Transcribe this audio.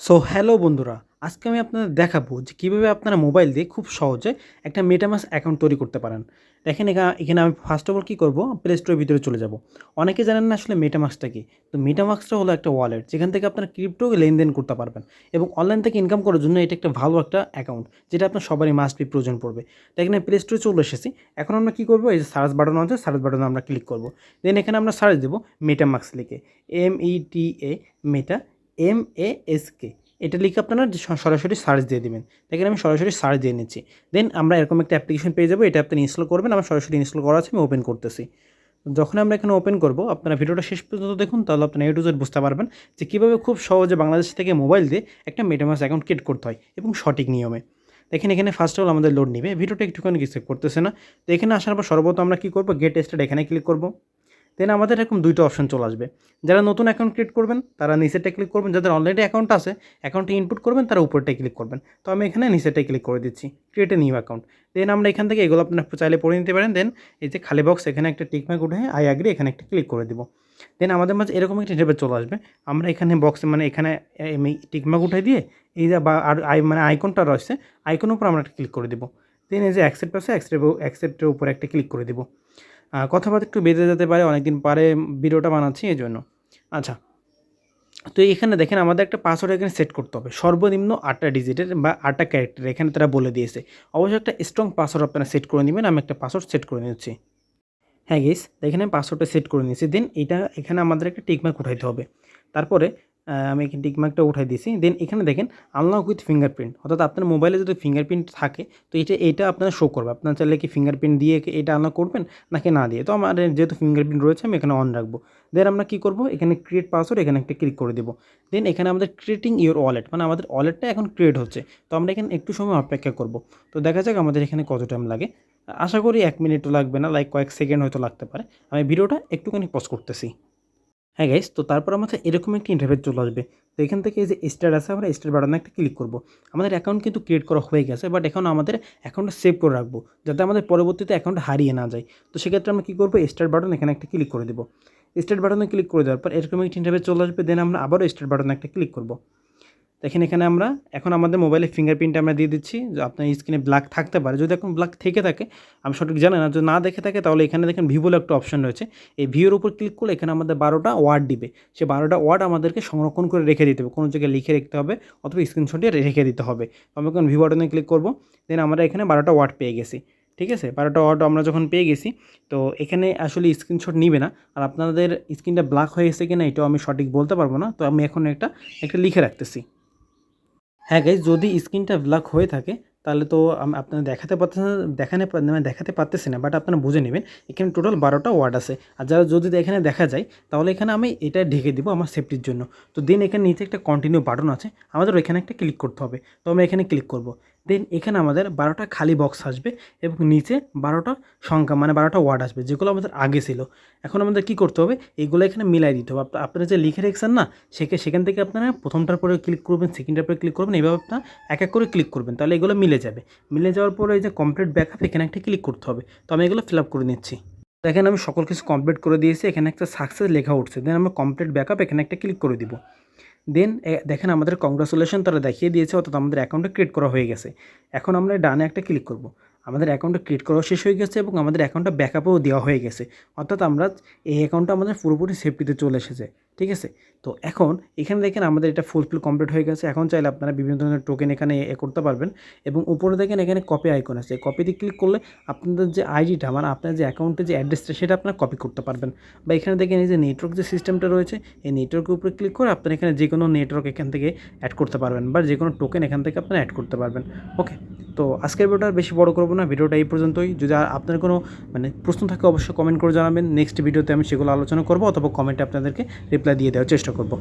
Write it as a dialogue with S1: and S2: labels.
S1: So hello বন্ধুরা, আজকে আমি আপনাদের দেখাবো যে কীভাবে আপনারা মোবাইল দিয়ে খুব সহজে একটা মেটামাস অ্যাকাউন্ট তৈরি করতে পারেন। দেখেন এখা- এখানে আমি ফার্স্ট অফ অল কী করব প্লে স্টোরের ভিতরে চলে যাব। অনেকে জানেন না আসলে মেটামাক্সটা কি? তো মেটামাক্সটা হলো একটা ওয়ালেট যেখান থেকে আপনারা ক্রিপ্টো লেনদেন করতে পারবেন এবং অনলাইন থেকে ইনকাম করার জন্য এটা একটা ভালো একটা অ্যাকাউন্ট যেটা আপনার সবারই মাস্ট বি প্রয়োজন পড়বে। তো এখানে প্লে স্টোরে চলে এসেছি। এখন আমরা কী করব, এই যে সার্চ বাটন আছে সার্চ বাটনে আমরা ক্লিক করব। দেন এখানে আমরা সার্চ দেবো মেটামাক্স লিখে M E T A meta M A S K এটা লিখে আপনারা সরাসরি সার্চ দিয়ে দিবেন। দেখেন আমি সরাসরি সার্চ দিয়ে নিচ্ছি। দেন আমরা এরকম একটা অ্যাপ্লিকেশন পেয়ে যাব, এটা আপনি ইনস্টল করবেন আমার সরাসরি ইনস্টল করা আছে, আমি ওপেন করতেছি। যখন আমরা এখানে ওপেন করব, আপনারা ভিডিওটা শেষ পর্যন্ত দেখুন, তাহলে আপনারা এ টু জেড বুঝতে পারবেন যে কীভাবে খুব সহজে বাংলাদেশ থেকে মোবাইল দিয়ে একটা মেটামাস অ্যাকাউন্ট ক্রিয়েট করতে হয় এবং সঠিক নিয়মে। দেখেন এখানে ফার্স্ট অল আমাদের লোড নেবে। ভিডিওটা একটুখানি কিছু করতেছে না। তো এখানে আসার পর সর্বপ্রথম আমরা কী করব? গেট স্টার্ট এখানে ক্লিক করব। দেন আমাদের এরকম দুইটা অপশন চলে আসবে। যারা নতুন অ্যাকাউন্ট ক্রিয়েট করবেন, তারা নিচেরটা ক্লিক করবেন। যাদের অলরেডি অ্যাকাউন্ট আছে অ্যাকাউন্টে ইনপুট করবেন, তারা উপরটায় ক্লিক করবেন। তো আমি এখানে নিচেরটাই ক্লিক করে দিচ্ছি create a new account then আমরা এখান থেকে এগুলো আপনার চাইলে পড়ে নিতে পারেন। দেন এই যে খালি বক্স এখানে একটা টিকমার্ক উঠে আই আগ্রি এখানে একটা ক্লিক করে দেবো। দেন আমাদের মাঝে এরকম একটা হিসেবে চলে আসবে। আমরা এখানে বক্সে মানে এখানে টিকমার্ক উঠাই দিয়ে, এই যে বা আর আই মানে আইকনটা রয়েছে আইকনের উপর আমরা একটা ক্লিক করে দেবো। দেন এই যে অ্যাকসেপ্ট আছে অ্যাকসেপ্ট অ্যাকসেপ্টের উপর একটা ক্লিক করে দিব। কথাবার্তা একটু বেঁধে যেতে পারে, অনেকদিন পরে ভিডিওটা বানাচ্ছি, এই জন্য। আচ্ছা তো এখানে দেখেন আমাদের একটা পাসওয়ার্ড এখানে সেট করতে হবে। সর্বনিম্ন আটটা ডিজিটের বা আটটা ক্যারেক্টার এখানে তারা বলে দিয়েছে। অবশ্যই একটা স্ট্রং পাসওয়ার্ড আপনারা সেট করে নেবেন, আমি একটা পাসওয়ার্ড সেট করে নিচ্ছি। হ্যাঁ গেস দেখেন আমি পাসওয়ার্ডটা সেট করে নিয়েছি। দেন এটা এখানে আমাদের একটা টিকমার্ক উঠাইতে হবে। তারপরে আমি এখানে টিকমার্কটা উঠাই দিয়েছি। দেন এখানে দেখেন আনলক উইথ ফিঙ্গারপ্রিন্ট অর্থাৎ আপনার মোবাইলে যদি ফিঙ্গারপ্রিন্ট থাকে, তো এটা এটা আপনার শো করবে। আপনার চাইলে কি ফিঙ্গারপ্রিন্ট দিয়ে এটা আনলক করবেন, নাকি না দিয়ে? তো আমার যেহেতু ফিঙ্গারপ্রিন্ট রয়েছে, আমি এখানে অন রাখব। দেন আমরা কী করব? এখানে ক্রিয়েট পাসওয়ার্ড এখানে একটা ক্লিক করে দেবো। দেন এখানে আমাদের ক্রিয়েটিং ইওর ওয়ালেট মানে আমাদের ওয়ালেটটা এখন ক্রিয়েট হচ্ছে। তো আমরা এখানে একটু সময় অপেক্ষা করব। তো দেখা যাক আমাদের এখানে কত টাইম লাগে। আশা করি এক মিনিটও লাগবে না লাইক কয়েক সেকেন্ড হয়তো লাগতে পারে। আমি ভিডিওটা একটুখানি পজ করতেছি। হ্যাঁ গাইস তো তারপর আমাদের এরকম একটি ইন্টারভেট চলে আসবে। তো এখান থেকে যে স্টার আছে, আমরা স্টার বাটনে একটা ক্লিক করব। আমাদের অ্যাকাউন্ট কিন্তু ক্রিয়েট করা হয়ে গেছে বাট এখন আমাদের অ্যাকাউন্টটা সেভ করে রাখব, যাতে আমাদের পরবর্তীতে অ্যাকাউন্ট হারিয়ে না যায়। তো সেক্ষেত্রে আমরা কী করব স্টার বাটন এখানে একটা ক্লিক করে দেবো। স্টার্ট বাটনে ক্লিক করে দেওয়ার পর এরকম একটি ইন্টারভেট চলে আসবে দেন আমরা আবারও স্টার্ট বাটনে একটা ক্লিক করব। দেখেন এখানে আমরা এখন আমাদের মোবাইলে ফিঙ্গারপ্রিন্ট আমরা দিয়ে দিচ্ছি, যে আপনার স্ক্রিনে ব্ল্যাক থাকতে পারে। যদি এখন ব্ল্যাক থেকে থাকে, আমি সঠিক জানি না, যদি না দেখে থাকে, তাহলে এখানে দেখেন ভিউ বলে একটা অপশন রয়েছে। এই ভিওর উপর ক্লিক করলে এখানে আমাদের বারোটা ওয়ার্ড দিবে। সে বারোটা ওয়ার্ড আমাদেরকে সংরক্ষণ করে রেখে দিতে হবে। কোনো জায়গায় লিখে রাখতে হবে অথবা স্ক্রিনশটে রেখে দিতে হবে। আমি এখন ভিউ বাটনে ক্লিক করব। দেন আমরা এখানে বারোটা ওয়ার্ড পেয়ে গেছি। ঠিক আছে? বারোটা ওয়ার্ড আমরা যখন পেয়ে গেছি, তো এখানে আসলে স্ক্রিনশট নিবে না। আর আপনাদের স্ক্রিনটা ব্ল্যাক হয়ে গেছে কিনা, এটাও আমি সঠিক বলতে পারব না। তো আমি এখন একটা একটা লিখে রাখতেছি। হ্যাঁ গাইজ যদি স্ক্রিনটা ব্ল্যাক হয়ে থাকে, তাহলে তো আপনারা দেখাতে পারতেছেন, দেখানে মানে দেখাতে পারতেছি না বাট আপনারা বুঝে নেবেন, এখানে টোটাল বারোটা ওয়ার্ড আছে। আর যারা যদি এখানে দেখা যায়, তাহলে এখানে আমি এটা ঢেকে দিব আমার সেফটির জন্য। তো দেন এখানে নিচে একটা কন্টিনিউ বাটন আছে, আমাদের এখানে একটা ক্লিক করতে হবে। তো আমরা এখানে ক্লিক করব। দেন এখানে আমাদের বারোটা খালি বক্স আসবে এবং নিচে বারোটা সংখ্যা মানে বারোটা ওয়ার্ড আসবে, যেগুলো আমাদের আগে ছিল। এখন আমাদের কি করতে হবে? এইগুলো এখানে মিলাই দিতে হবে। আপ- আপনারা যে লিখে রেখেছেন না, সেকে, সেখান থেকে আপনারা প্রথমটার পরে ক্লিক করবেন সেকেন্ডটার পরে ক্লিক করবেন, এইভাবে আপনার এক এক করে ক্লিক করবেন, তাহলে এগুলো মিলে যাবে। মিলে যাওয়ার পরে এই যে কমপ্লিট ব্যাকআপ এখানে একটা ক্লিক করতে হবে। তো আমি এগুলো ফিল আপ করে নিচ্ছি। দেখেন আমি সকল কিছু কমপ্লিট করে দিয়েছি, এখানে একটা সাকসেস লেখা উঠছে। দেন আমরা কমপ্লিট ব্যাকআপ এখানে একটা ক্লিক করে দিব। দেন দেখেন আমাদের কংগ্রাচুলেশন তারা দেখিয়ে দিয়েছে, অর্থাৎ আমাদের অ্যাকাউন্টটা ক্রিয়েট করা হয়ে গেছে। এখন আমরা ডানে একটা ক্লিক করব। আমাদের অ্যাকাউন্টটা ক্রিয়েট করাও শেষ হয়ে গেছে এবং আমাদের অ্যাকাউন্টটা ব্যাকআপও দেওয়া হয়ে গেছে। অর্থাৎ আমরা এই অ্যাকাউন্টটা আমাদের পুরোপুরি সেফটিতে চলে এসেছে, ঠিক আছে? তো এখন এখানে দেখেন আমাদের এটা ফুলফিল কমপ্লিট হয়ে গেছে। এখন চাইলে আপনারা বিভিন্ন ধরনের টোকেন এখানে এ করতে পারবেন এবং উপরে দেখেন এখানে কপি আইকন আছে। কপিতে ক্লিক করলে আপনাদের যে আইডিটা মানে আপনার যে অ্যাকাউন্টের যে অ্যাড্রেসটা সেটা আপনারা কপি করতে পারবেন। বা এখানে দেখেন এই যে নেটওয়ার্ক যে সিস্টেমটা রয়েছে, এই নেটওয়ার্কের উপরে ক্লিক করে আপনারা এখানে যে কোনো নেটওয়ার্ক এখান থেকে অ্যাড করতে পারবেন বা যে কোনো টোকেন এখান থেকে আপনারা অ্যাড করতে পারবেন। ওকে তো আজকের ভিডিওটা বেশি বড় করব না, ভিডিওটা এই পর্যন্তই। যদি আপনার কোনো মানে প্রশ্ন থাকে অবশ্যই কমেন্ট করে জানাবেন। নেক্সট ভিডিওতে আমি সেগুলো আলোচনা করব অথবা কমেন্টে আপনাদেরকে রিপ্লাই দিয়ে দেওয়ার চেষ্টা করব।